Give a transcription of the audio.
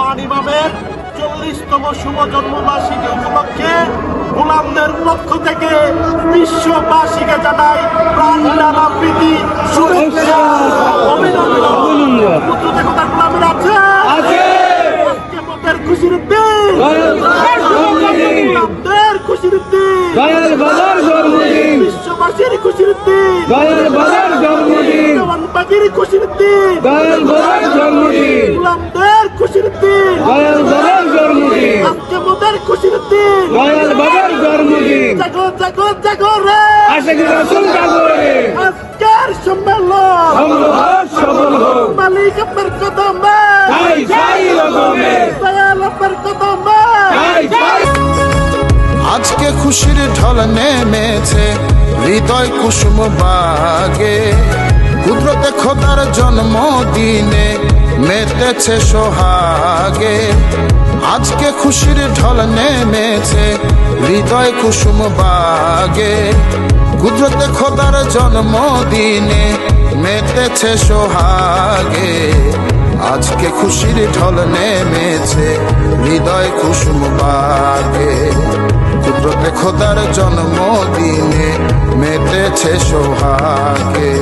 মহান ইমামের চল্লিশতম শুভ জন্মবার্ষিকী উপলক্ষে গোলামদের পক্ষ থেকে বিশ্ববাসীকে জানাই প্রাণ টানা প্রীতি শুভেচ্ছা অভিনন্দন। পুত্রতে কোথায় গোলামের আছে খুশির দিন। খুশির দিন। বিশ্ববাসীর খুশির দিন। খুশির দিন। আজকে খুশির ঢল নেমেছে হৃদয় কুসুম বাগে। কুদরতে খোদার জন্মদিনে মেতেছে সোহাগে। আজকে খুশির ঢল নেমেছে হৃদয় কুসুম বাগে। কুদরতে খোদার জন্মদিনে মেতেছে সোহাগে। আজকে খুশির ঢল নেমেছে, হৃদয় কুসুম বাগে। কুদরতে খোদার জন্মদিনে মেতেছে সোহাগে।